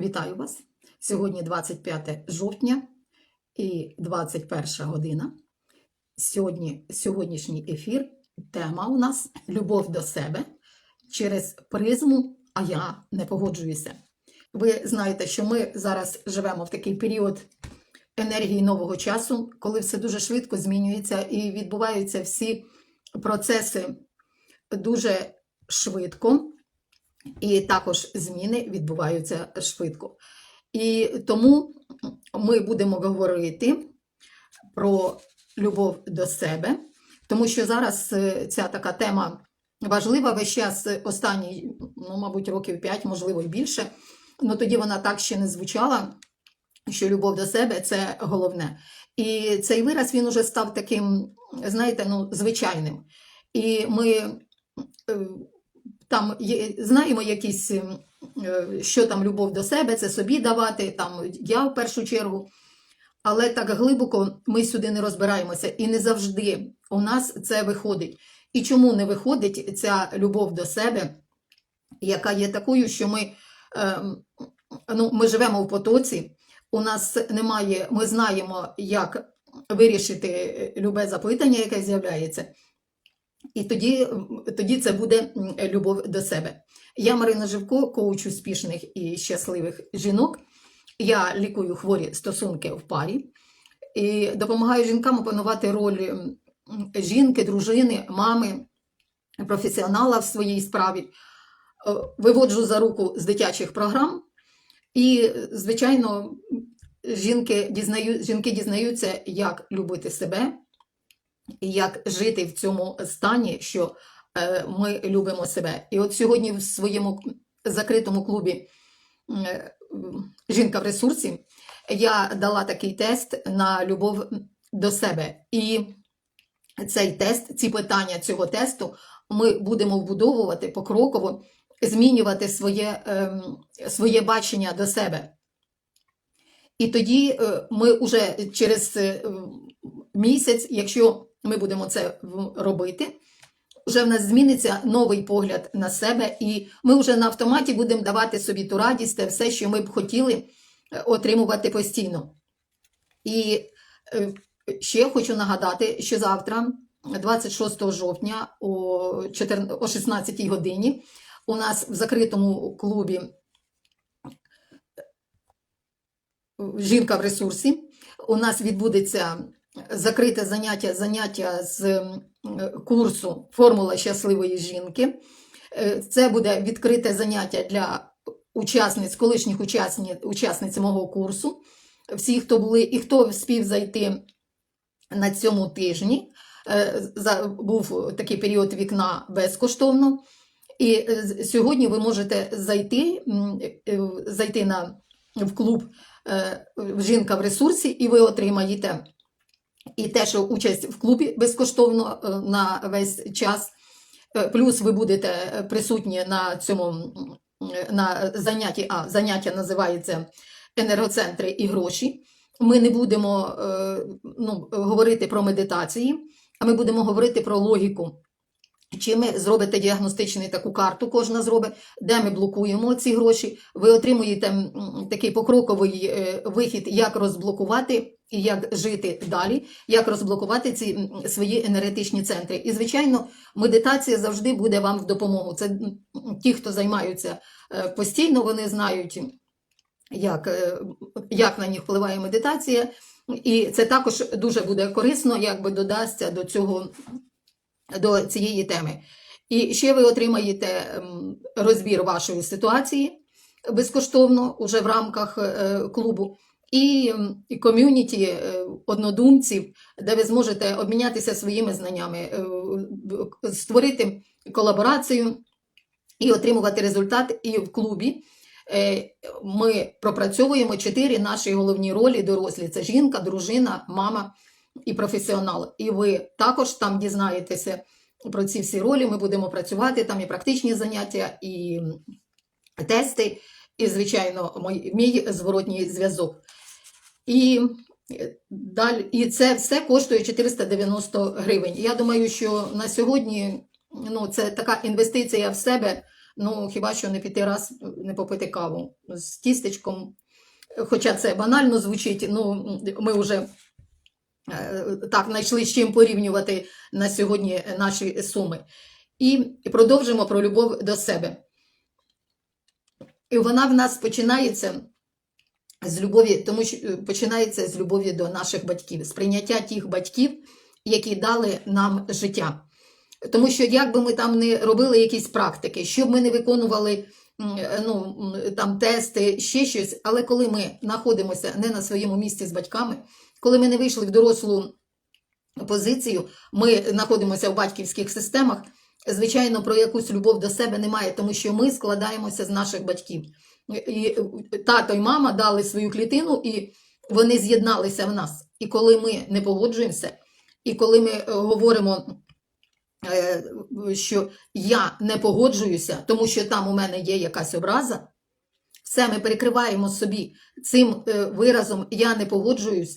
Вітаю вас! Сьогодні 25 жовтня і 21 година. Сьогодні, сьогоднішній ефір. Тема у нас любов до себе через призму, а я не погоджуюся. Ви знаєте, що ми зараз живемо в такий період енергії нового часу, коли все дуже швидко змінюється і відбуваються всі процеси дуже швидко. І також зміни відбуваються швидко. І тому ми будемо говорити про любов до себе, тому що зараз е, ця така тема важлива весь час е, останні, ну, мабуть, років 5, можливо, і більше. Ну тоді вона так ще не звучала, що любов до себе це головне. І цей вираз він уже став таким, знаєте, ну, звичайним. І ми е, там є, знаємо якісь, ем, е, що там любов до себе, це собі давати, там я в першу чергу. Але так глибоко ми сюди не розбираємося. І не завжди у нас це виходить. І чому не виходить ця любов до себе, яка є такою, що ми, ем, ну, ми живемо в потоці, у нас немає, ми знаємо, як вирішити любе запитання, яке з'являється. І тоді, тоді це буде любов до себе. Я Марина Живко, коуч успішних і щасливих жінок. Я лікую хворі стосунки в парі і допомагаю жінкам опанувати роль жінки, дружини, мами, професіонала в своїй справі. Е, Виводжу за руку з дитячих програм, і, звичайно, жінки, дізнаю, жінки дізнаються, як любити себе, як жити в цьому стані, що е, ми любимо себе. І от сьогодні в своєму закритому клубі е, Жінка в ресурсі я дала такий тест на любов до себе. І цей тест, ці питання цього тесту ми будемо вбудовувати покроково, змінювати своє, ем, своє бачення до себе. І тоді е, ми вже через е, місяць, якщо ми будемо це робити, вже в нас зміниться новий погляд на себе, і ми вже на автоматі будемо давати собі ту радість, те все, що ми б хотіли е, отримувати постійно. І е, ще хочу нагадати, що завтра, 26 жовтня о 14 о 16 годині, у нас в закритому клубі Жінка в ресурсі. У нас відбудеться закрите заняття, заняття з курсу Формула щасливої жінки. Е, Це буде відкрите заняття для учасниць, колишніх учасниць, учасниць мого курсу. Всі, хто були і хто спів зайти на цьому тижні. Е, Був такий період вікна безкоштовно. І е, сьогодні ви можете зайти, зайти на, в клуб Жінка в ресурсі, і ви отримаєте і те, що участь в клубі безкоштовно е, на весь час. Е, Плюс ви будете присутні на цьому е, на занятті, а заняття називається енергоцентри і гроші. Ми не будемо е, ну, говорити про медитації, а ми будемо говорити про логіку. Чи ми зробите діагностичну таку карту, кожна зробить, де ми блокуємо ці гроші. Ви отримуєте такий покроковий е, вихід, як розблокувати і як жити далі, як розблокувати ці свої енергетичні центри. І, звичайно, медитація завжди буде вам в допомогу. Це ті, хто займаються е, постійно, вони знають, як, е, як на них впливає медитація. І це також дуже буде корисно, якби додасться до цього до цієї теми. І ще ви отримаєте ем, розбір вашої ситуації безкоштовно уже в рамках е, клубу. І, ем, ком'юніті е, однодумців, де ви зможете обмінятися своїми знаннями, е, створити колаборацію і отримувати результат. І в клубі ми пропрацьовуємо чотири наші головні ролі дорослі: це жінка, дружина, мама і професіонал. І ви також там дізнаєтеся про ці всі ролі. Ми будемо працювати. Там і практичні заняття, і тести, і, звичайно, мій, мій зворотній зв'язок. І е, і це все коштує 490 гривень. Я думаю, що на сьогодні ну, це така інвестиція в себе Ну, хіба що не піти раз не попити каву з тістечком. Хоча це банально звучить, ну ми вже так знайшли з чим порівнювати на сьогодні наші суми. І продовжимо про любов до себе. І вона в нас починається з любові, тому що е, починається з любові до наших батьків, з прийняття тих батьків, які дали нам життя. Тому що як би ми там не робили якісь практики, щоб ми не виконували е, ну, там тести, ще щось, але коли ми знаходимося не на своєму місці з батьками, коли ми не вийшли в дорослу позицію, ми знаходимося в батьківських системах, звичайно, про якусь любов до себе немає, тому що ми складаємося з наших батьків. І тато і мама дали свою клітину, і вони з'єдналися в нас. І коли ми не погоджуємося, і коли ми е, говоримо, е, що я не погоджуюся, тому що там у мене є якась образа, все ми перекриваємо собі цим е, виразом Я не погоджуюсь.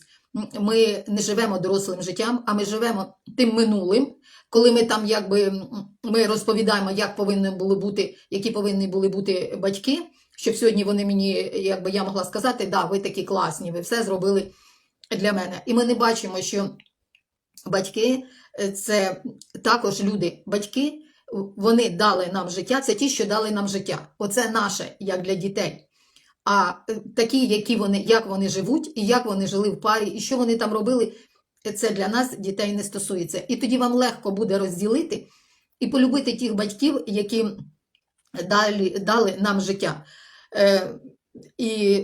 Ми не живемо дорослим життям, а ми живемо тим минулим, коли ми там якби ми розповідаємо, як повинні були бути, які повинні були бути батьки, щоб сьогодні вони мені, якби я могла сказати, да, ви такі класні, ви все зробили для мене. І ми не бачимо, що батьки е, це також люди. Батьки вони дали нам життя, це ті, що дали нам життя. Оце наше, як для дітей. А е, такі, які вони, як вони живуть, і як вони жили в парі, і що вони там робили, це для нас дітей не стосується. І тоді вам легко буде розділити і полюбити тих батьків, які дали, дали нам життя. Е, і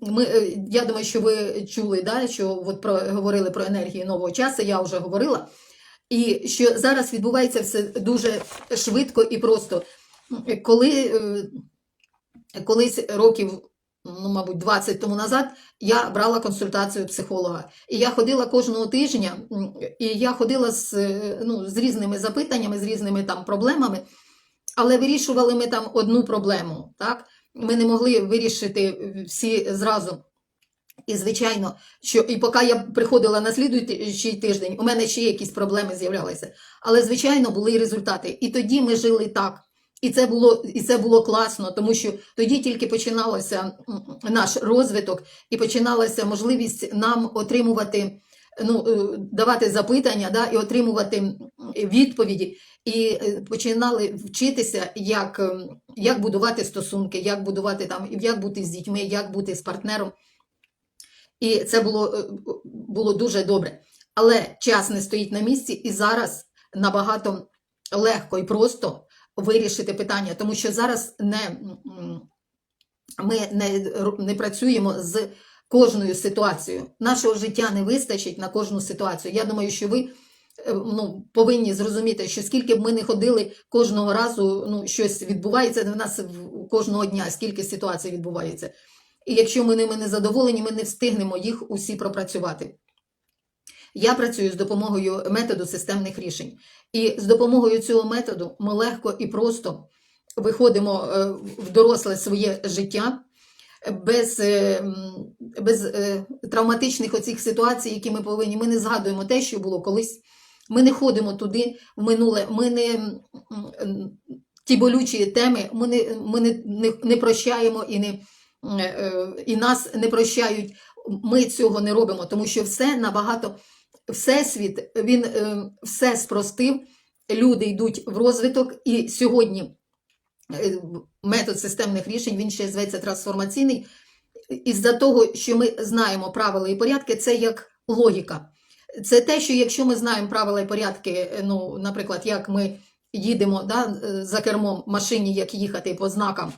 ми, е, я думаю, що ви чули, да, що от про, говорили про енергію нового часу, я вже говорила. І що зараз відбувається все дуже швидко і просто. Коли е, колись років, ну, мабуть, 20 тому назад я брала консультацію психолога. І я ходила кожного тижня, і я ходила з, ну, з різними запитаннями, з різними там проблемами, але вирішували ми там одну проблему. Так? Ми не могли вирішити всі зразу. І, звичайно, що і поки я приходила на слідуючий тиждень, у мене ще якісь проблеми з'являлися. Але, звичайно, були результати. І тоді ми жили так. І це було, і це було класно, тому що тоді тільки починалося наш розвиток і починалася можливість нам отримувати, ну, е, давати запитання да, і отримувати відповіді. І е, починали вчитися, як, ем, як будувати стосунки, як будувати там, як бути з дітьми, як бути з партнером. І це було, е, було дуже добре. Але час не стоїть на місці, і зараз набагато легко і просто вирішити питання, тому що зараз не, ми не, не працюємо з кожною ситуацією. Нашого життя не вистачить на кожну ситуацію. Я думаю, що ви е, ну, повинні зрозуміти, що скільки б ми не ходили кожного разу, ну, щось відбувається в нас кожного дня, скільки ситуацій відбувається. І якщо ми ними не задоволені, ми не встигнемо їх усі пропрацювати. Я працюю з допомогою методу системних рішень. І з допомогою цього методу ми легко і просто виходимо е, в доросле своє життя без, е, без е, травматичних оцих ситуацій, які ми повинні. Ми не згадуємо те, що було колись. Ми не ходимо туди в минуле. Ми не ті болючі теми, ми не, ми не, не, не прощаємо і не і нас не прощають. Ми цього не робимо, тому що все набагато всесвіт він е, все спростив. Люди йдуть в розвиток, і сьогодні е, метод системних рішень він ще зветься трансформаційний. Із-за того, що ми знаємо правила і порядки, це як логіка. Це те, що якщо ми знаємо правила і порядки, е, ну, наприклад, як ми їдемо да, за кермом машині, як їхати по знакам,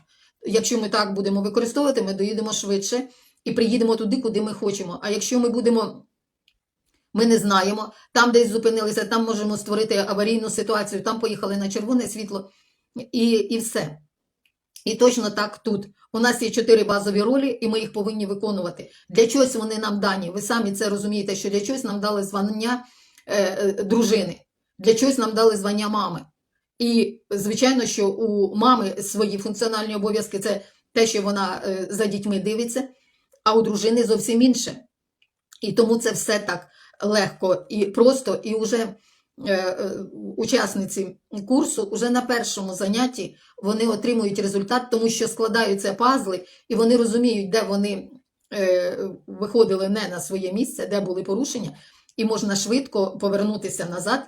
якщо ми так будемо використовувати, ми доїдемо швидше і приїдемо туди, куди ми хочемо. А якщо ми будемо, ми не знаємо, там десь зупинилися, там можемо створити аварійну ситуацію, там поїхали на червоне світло і, і все. І точно так тут. У нас є чотири базові ролі, і ми їх повинні виконувати. Для чогось вони нам дані. Ви самі це розумієте, що для чогось нам дали звання е, е, дружини, для чогось нам дали звання мами. І, звичайно, що у мами свої функціональні обов'язки це те, що вона е, за дітьми дивиться, а у дружини зовсім інше. І тому це все так легко і просто, і вже е, е, учасниці курсу, уже на першому занятті вони отримують результат, тому що складаються пазли, і вони розуміють, де вони е, виходили не на своє місце, де були порушення, і можна швидко повернутися назад.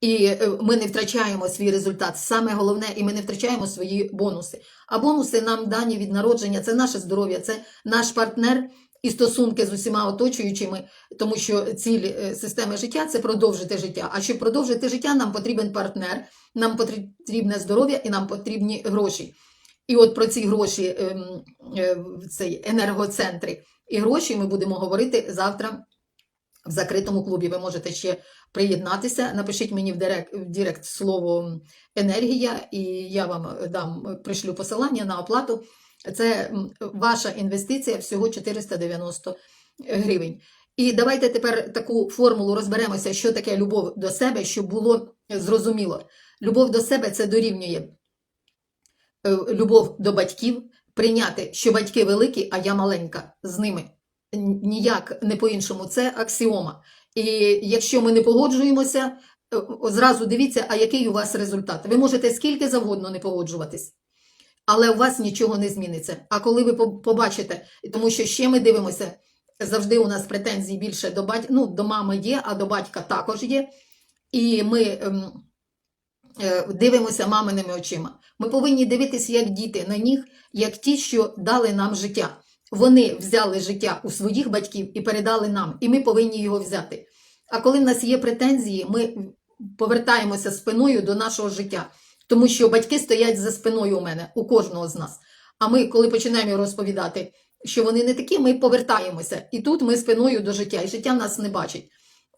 І ми не втрачаємо свій результат. Саме головне, і ми не втрачаємо свої бонуси. А бонуси нам дані від народження це наше здоров'я, це наш партнер і стосунки з усіма оточуючими, тому що ціль е, системи життя це продовжити життя. А щоб продовжити життя, нам потрібен партнер, нам потрібне здоров'я і нам потрібні гроші. І от про ці гроші, ем, е, цей енергоцентри і гроші ми будемо говорити завтра в закритому клубі. Ви можете ще приєднатися. Напишіть мені в директ, в директ слово енергія, і я вам дам пришлю посилання на оплату. Це ваша інвестиція всього 490 гривень. І давайте тепер таку формулу розберемося, що таке любов до себе, щоб було зрозуміло. Любов до себе це дорівнює е, любов до батьків, прийняти, що батьки великі, а я маленька з ними. Ніяк не по-іншому. Це аксіома. І якщо ми не погоджуємося, е, зразу дивіться, а який у вас результат. Ви можете скільки завгодно не погоджуватись, але у вас нічого не зміниться. А коли ви побачите, тому що ще ми дивимося, завжди у нас претензії більше до батька, ну, до мами є, а до батька також є. І ми ем, е, дивимося маминими очима. Ми повинні дивитися як діти на них, як ті, що дали нам життя. Вони взяли життя у своїх батьків і передали нам, і ми повинні його взяти. А коли в нас є претензії, ми повертаємося спиною до нашого життя, тому що батьки стоять за спиною у мене, у кожного з нас. А ми, коли починаємо розповідати, що вони не такі, ми повертаємося. І тут ми спиною до життя, і життя нас не бачить.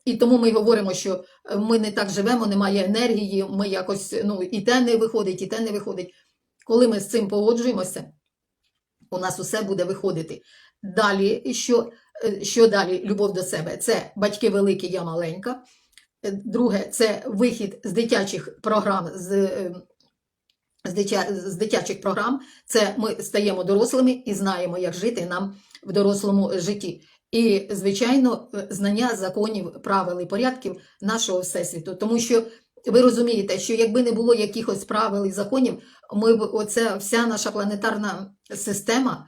І тому ми говоримо, що е, ми не так живемо, немає енергії, ми якось ну, і те не виходить, і те не виходить. Коли ми з цим погоджуємося, у нас усе буде виходити. Далі, що, е, що далі? Любов до себе. Це батьки великі, я маленька. Друге, це вихід з дитячих програм, з, е, з, дитя, з дитячих програм. Це ми стаємо дорослими і знаємо, як жити нам в дорослому житті. І, звичайно, е, знання законів, правил і порядків нашого всесвіту. Тому що ви розумієте, що якби не було якихось правил і законів, ми б оце вся наша планетарна система,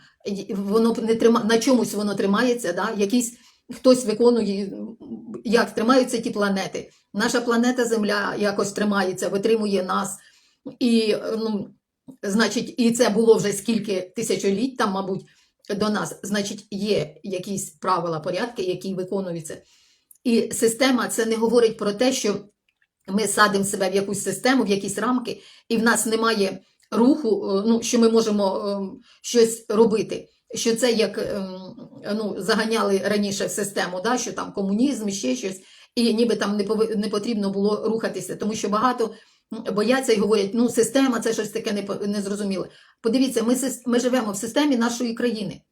воно б не трима, на чомусь воно тримається, да? якийсь хтось виконує, як тримаються ті планети. Наша планета Земля якось тримається, витримує нас. І, ну, значить, і це було вже скільки тисячоліть там, мабуть, до нас. Значить, є якісь правила, порядки, які виконуються. І система це не говорить про те, що ми садимо себе в якусь систему, в якісь рамки, і в нас немає руху, е, ну, що ми можемо ем, щось робити. Що це як ем, ну, заганяли раніше в систему, да, що там комунізм, ще щось, і ніби там не, пови- не потрібно було рухатися, тому що багато бояться і говорять, ну система це щось таке незрозуміле. Подивіться, ми, ми живемо в системі нашої країни.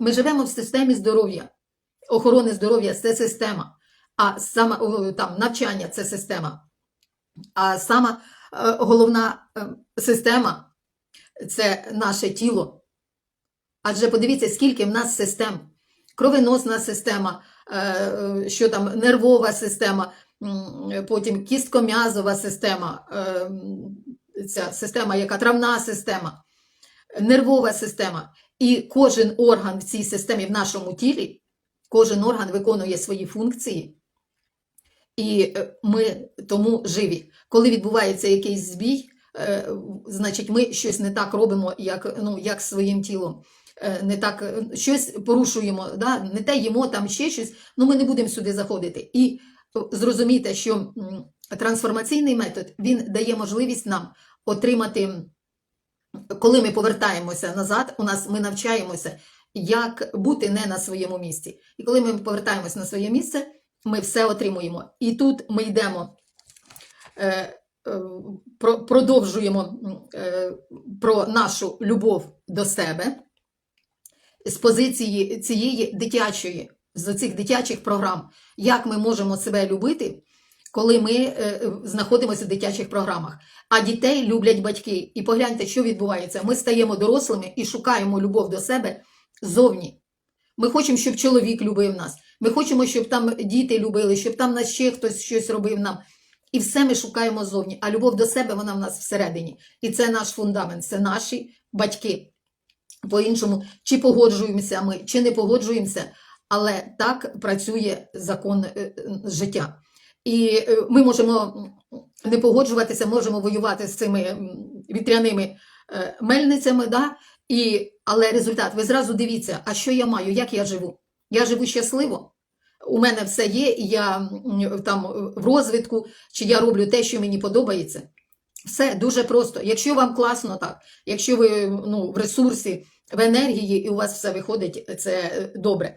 Ми живемо в системі здоров'я, охорони здоров'я це система, а саме там навчання це система. А сама е, головна е, система це наше тіло. Адже подивіться, скільки в нас систем: кровеносна система, е, е, що там нервова система, потім кістком'язова система, е, ця система, яка травна система, нервова система. І кожен орган в цій системі в нашому тілі, кожен орган виконує свої функції. І ми тому живі. Коли відбувається якийсь збій, значить, ми щось не так робимо, як, ну, як своїм тілом. Е, Не так е, щось порушуємо, да? не те їмо там ще щось, ну ми не будемо сюди заходити. І зрозумійте, що трансформаційний метод він дає можливість нам отримати, коли ми повертаємося назад, у нас ми навчаємося, як бути не на своєму місці. І коли ми повертаємося на своє місце, ми все отримуємо. І тут ми йдемо, е, про, продовжуємо про нашу любов до себе з позиції цієї дитячої, з цих дитячих програм, як ми можемо себе любити, коли ми е, знаходимося в дитячих програмах. А дітей люблять батьки. І погляньте, що відбувається. Ми стаємо дорослими і шукаємо любов до себе зовні. Ми хочемо, щоб чоловік любив нас. Ми хочемо, щоб там діти любили, щоб там нас ще хтось щось робив нам. І все ми шукаємо зовні. А любов до себе вона в нас всередині. І це наш фундамент, це наші батьки. По-іншому, чи погоджуємося ми, чи не погоджуємося, але так працює закон е, життя. І е, ми можемо не погоджуватися, можемо воювати з цими вітряними е, мельницями, да? І, але результат, ви зразу дивіться, а що я маю, як я живу? Я живу щасливо. У мене все є, і я там в розвитку, чи я роблю те, що мені подобається. Все дуже просто. Якщо вам класно так, якщо ви ну, в ресурсі, в енергії, і у вас все виходить, це е, добре.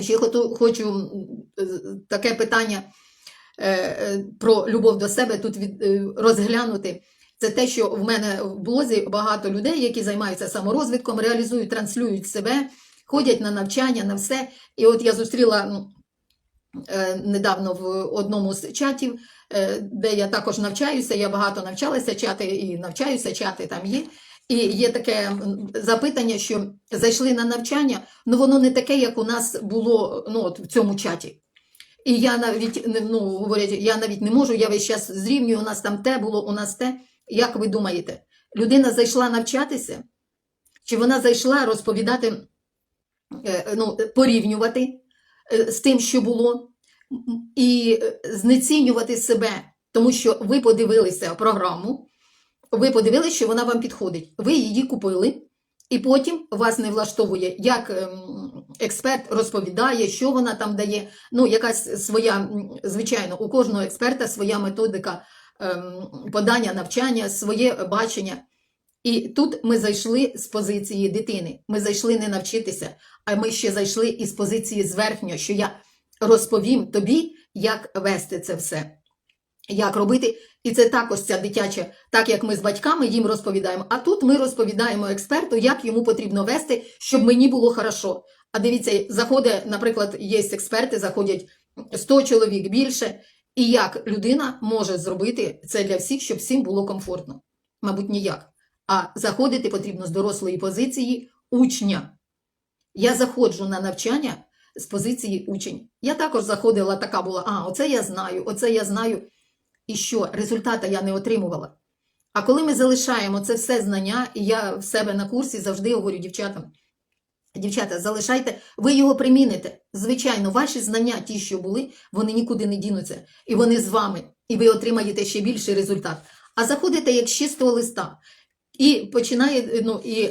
Ще хочу е, таке питання е, про любов до себе тут розглянути. Це те, що в мене в блозі багато людей, які займаються саморозвитком, реалізують, транслюють себе, ходять на навчання, на все. І от я зустріла е, недавно в одному з чатів, де я також навчаюся. Я багато навчалася чати і навчаюся, чати там є. І є таке запитання, що зайшли на навчання, ну воно не таке, як у нас було ну, от в цьому чаті. І я навіть ну, говорять, я навіть не можу, я весь час зрівнюю, у нас там те було, у нас те. Як ви думаєте, людина зайшла навчатися? Чи вона зайшла розповідати, е, ну, порівнювати е, з тим, що було, і е, знецінювати себе, тому що ви подивилися програму, ви подивилися, що вона вам підходить. Ви її купили, і потім вас не влаштовує, як ем, експерт розповідає, що вона там дає. Ну, якась своя, звичайно, у кожного експерта своя методика ем, подання навчання, своє бачення. І тут ми зайшли з позиції дитини. Ми зайшли не навчитися, а ми ще зайшли із позиції зверхньо, що я розповім тобі, як вести це все, як робити. І це також ця дитяча, так як ми з батьками їм розповідаємо. А тут ми розповідаємо експерту, як йому потрібно вести, щоб мені було хорошо. А дивіться, заходить, наприклад, є експерти, заходять 100 чоловік більше. І як людина може зробити це для всіх, щоб всім було комфортно? Мабуть, ніяк. А заходити потрібно з дорослої позиції учня. Я заходжу на навчання з позиції учень. Я також заходила, така була: а, оце я знаю, оце я знаю. І що? Результата я не отримувала. А коли ми залишаємо це все знання, і я в себе на курсі завжди говорю дівчатам: дівчата, залишайте, ви його приміните. Звичайно, ваші знання, ті, що були, вони нікуди не дінуться. І вони з вами, і ви отримаєте ще більший результат. А заходите як з чистого листа. І починає, ну і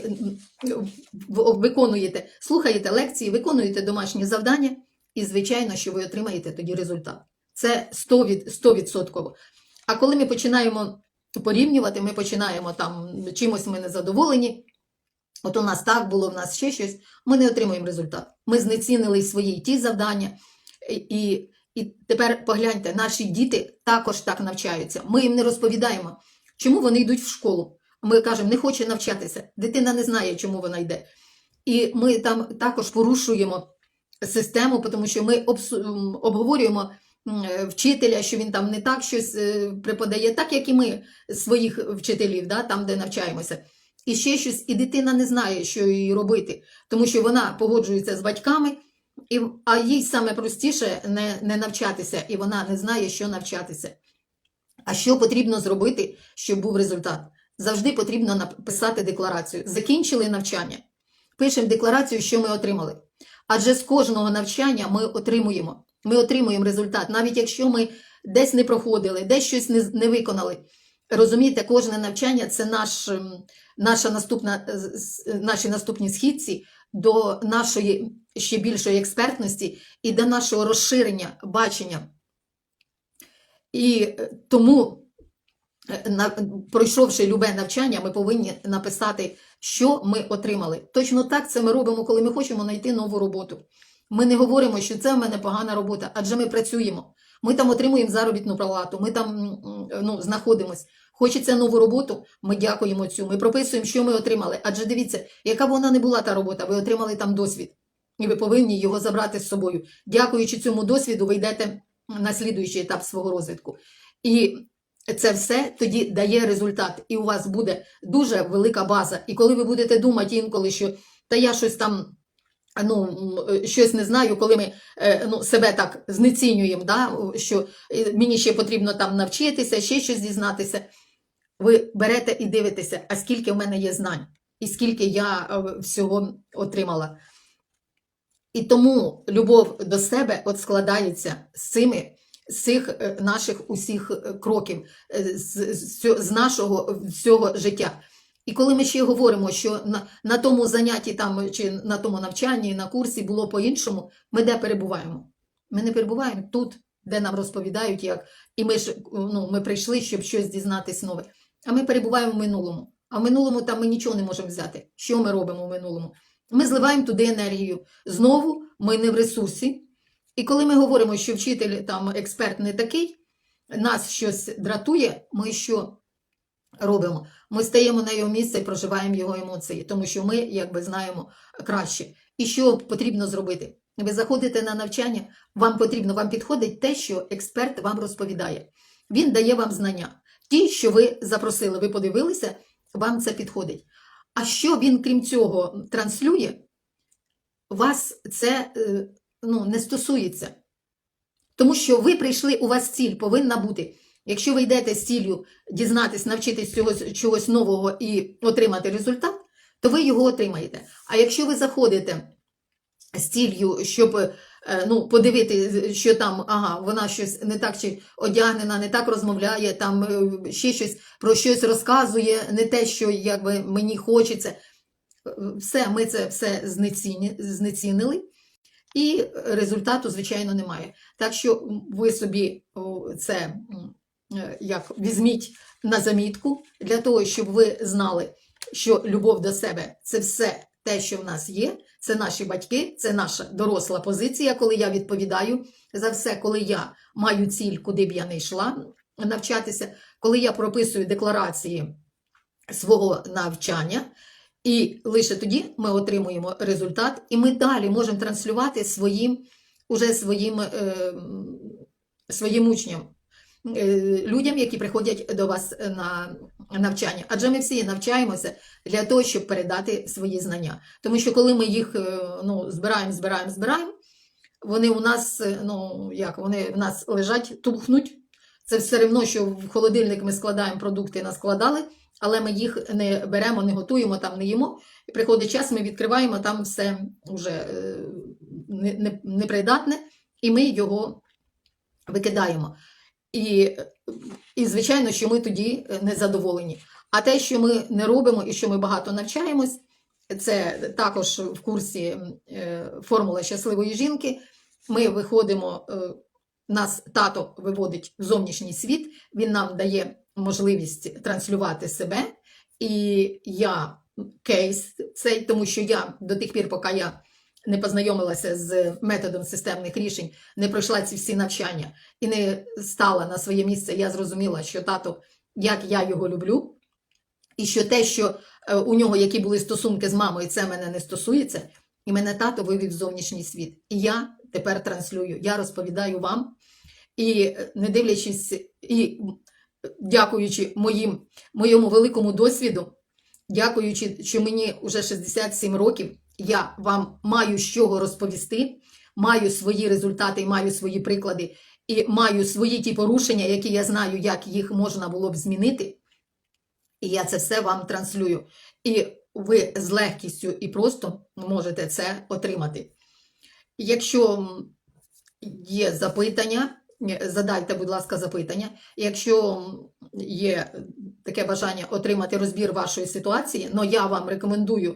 виконуєте, слухаєте лекції, виконуєте домашні завдання, і звичайно, що ви отримаєте тоді результат. Це 100%. А коли ми починаємо порівнювати, ми починаємо там чимось ми не задоволені. От у нас так було, в нас ще щось, ми не отримуємо результат. Ми знецінили свої ті завдання. І, і тепер погляньте, наші діти також так навчаються. Ми їм не розповідаємо, чому вони йдуть в школу. Ми кажемо, не хоче навчатися. Дитина не знає, чому вона йде. І ми там також порушуємо систему, тому що ми обговорюємо вчителя, що він там не так щось е, преподає, так як і ми своїх вчителів, да, там, де навчаємося. І ще щось, і дитина не знає, що їй робити, тому що вона погоджується з батьками, і, а їй саме простіше не, не навчатися, і вона не знає, що навчатися. А що потрібно зробити, щоб був результат? Завжди потрібно написати декларацію. Закінчили навчання. Пишемо декларацію, що ми отримали. Адже з кожного навчання ми отримуємо. Ми отримуємо результат, навіть якщо ми десь не проходили, десь щось не, не виконали. Розумієте, кожне навчання це наш, ем, наша наступна, е, наші наступні східці до нашої ще більшої експертності і до нашого розширення бачення. І е, тому, е, пройшовши любе навчання, ми повинні написати, що ми отримали. Точно так це ми робимо, коли ми хочемо знайти нову роботу. Ми не говоримо, що це в мене погана робота, адже ми працюємо. Ми там отримуємо заробітну плату, ми там ну, знаходимось. Хочеться нову роботу, ми дякуємо цю. Ми прописуємо, що ми отримали. Адже дивіться, яка б вона не була та робота, ви отримали там досвід, і ви повинні його забрати з собою. Дякуючи цьому досвіду, ви йдете на слідуючий етап свого розвитку. І це все тоді дає результат, і у вас буде дуже велика база. І коли ви будете думати інколи, що та я щось там ну, е, щось не знаю, коли ми е, ну, себе так знецінюємо, да, що е, мені ще потрібно там навчитися, ще щось дізнатися. Ви берете і дивитеся, а скільки в мене є знань, і скільки я всього отримала. І тому любов до себе от складається з цими з цих наших усіх кроків, з, з, з нашого всього життя. І коли ми ще говоримо, що на, на тому занятті там чи на тому навчанні, на курсі було по-іншому, ми де перебуваємо? Ми не перебуваємо тут, де нам розповідають, як і ми ж ну, ми прийшли, щоб щось дізнатись нове. А ми перебуваємо в минулому. А в минулому там ми нічого не можемо взяти. Що ми робимо в минулому? Ми зливаємо туди енергію. Знову ми не в ресурсі. І коли ми говоримо, що вчитель там експерт не такий, нас щось дратує, ми що робимо? Ми стаємо на його місце і проживаємо його емоції, тому що ми якби знаємо краще. І що потрібно зробити? Ви заходите на навчання, вам потрібно, вам підходить те, що експерт вам розповідає. Він дає вам знання. Ті, що ви запросили, ви подивилися, вам це підходить. А що він, крім цього, транслює, вас це е, ну, не стосується. Тому що ви прийшли, у вас ціль повинна бути. Якщо ви йдете з ціллю дізнатись, навчитись чогось, чогось нового і отримати результат, то ви його отримаєте. А якщо ви заходите з ціллю, щоб е, ну, подивити, що там, ага, вона щось не так чи одягнена, не так розмовляє, там е, ще щось про щось розказує, не те, що якби мені хочеться. Все, ми це все знецінили, і результату, звичайно, немає. Так що ви собі це як візьміть на замітку для того, щоб ви знали, що любов до себе це все те, що в нас є. Це наші батьки, це наша доросла позиція, коли я відповідаю за все, коли я маю ціль, куди б я не йшла навчатися, коли я прописую декларації свого навчання, і лише тоді ми отримуємо результат, і ми далі можемо транслювати своїм уже своїм, е, своїм учням, е, людям, які приходять до вас на навчання. Адже ми всі навчаємося для того, щоб передати свої знання. Тому що коли ми їх е, ну, збираємо, збираємо, збираємо, вони у нас, е, ну як, вони в нас лежать, тухнуть. Це все одно, що в холодильник ми складаємо продукти, наскладали, але ми їх не беремо, не готуємо, там не їмо. І приходить час, ми відкриваємо, там все вже е, не- не- непридатне, і ми його викидаємо. І, і звичайно, що ми тоді не задоволені. А те, що ми не робимо і що ми багато навчаємось, це також в курсі е, формула щасливої жінки. Ми виходимо, е, нас тато виводить в зовнішній світ, він нам дає можливість транслювати себе. І я кейс цей, тому що я до тих пір, поки я не познайомилася з методом системних рішень, не пройшла ці всі навчання і не стала на своє місце, я зрозуміла, що тато, як я його люблю, і що те, що е, у нього які були стосунки з мамою, це мене не стосується, і мене тато вивів в зовнішній світ. І я тепер транслюю, я розповідаю вам, і е, не дивлячись, і дякуючи моїм, моєму великому досвіду, дякуючи, що мені вже 67 років, я вам маю з чого розповісти, маю свої результати, маю свої приклади і маю свої ті порушення, які я знаю, як їх можна було б змінити. І я це все вам транслюю. І ви з легкістю і просто можете це отримати. Якщо є запитання, задайте, будь ласка, запитання. Якщо є таке бажання отримати розбір вашої ситуації, але я вам рекомендую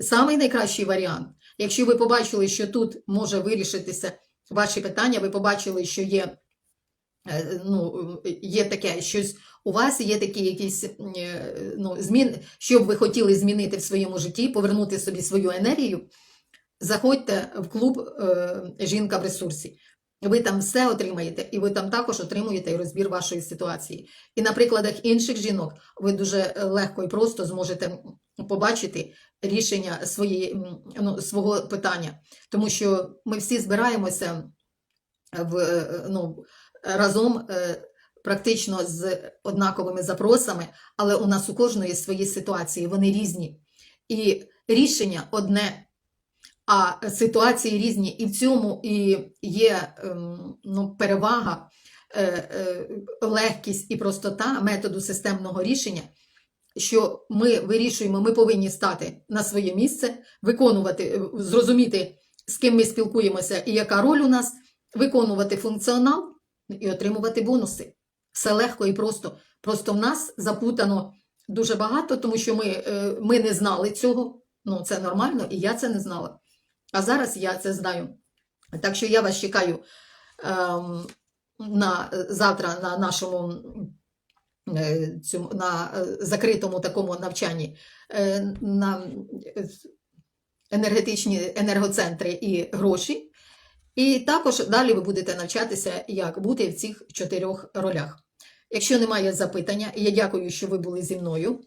самий найкращий варіант. Якщо ви побачили, що тут може вирішитися ваші питання, ви побачили, що є, е, ну, є таке щось у вас, є такі якісь е, ну, змін, що б ви хотіли змінити в своєму житті, повернути собі свою енергію, заходьте в клуб е, Жінка в ресурсі. Ви там все отримаєте, і ви там також отримуєте розбір вашої ситуації. І на прикладах інших жінок ви дуже е, легко і просто зможете побачити рішення своєї, ну, свого питання. Тому що ми всі збираємося в, е, ну, разом е, практично з однаковими запросами, але у нас у кожної свої ситуації, вони різні. І рішення одне. А ситуації різні, і в цьому і є ем, ну, перевага, е, е, легкість і простота методу системного рішення, що ми вирішуємо, ми повинні стати на своє місце, виконувати, е, зрозуміти, з ким ми спілкуємося і яка роль у нас, виконувати функціонал і отримувати бонуси. Все легко і просто. Просто в нас запутано дуже багато, тому що ми, ми не знали цього. Ну, це нормально, і я це не знала. А зараз я це знаю. Так що я вас чекаю ем, на завтра на нашому е, цьому, на е, закритому такому навчанні е, на е, енергетичні енергоцентри і гроші. І також далі ви будете навчатися, як бути в цих чотирьох ролях. Якщо немає запитання, я дякую, що ви були зі мною.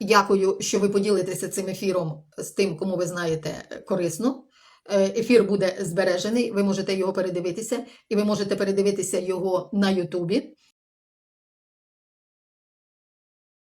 Дякую, що ви поділитеся цим ефіром з тим, кому ви знаєте корисно. Е, Ефір буде збережений, ви можете його передивитися, і ви можете передивитися його на Ютубі.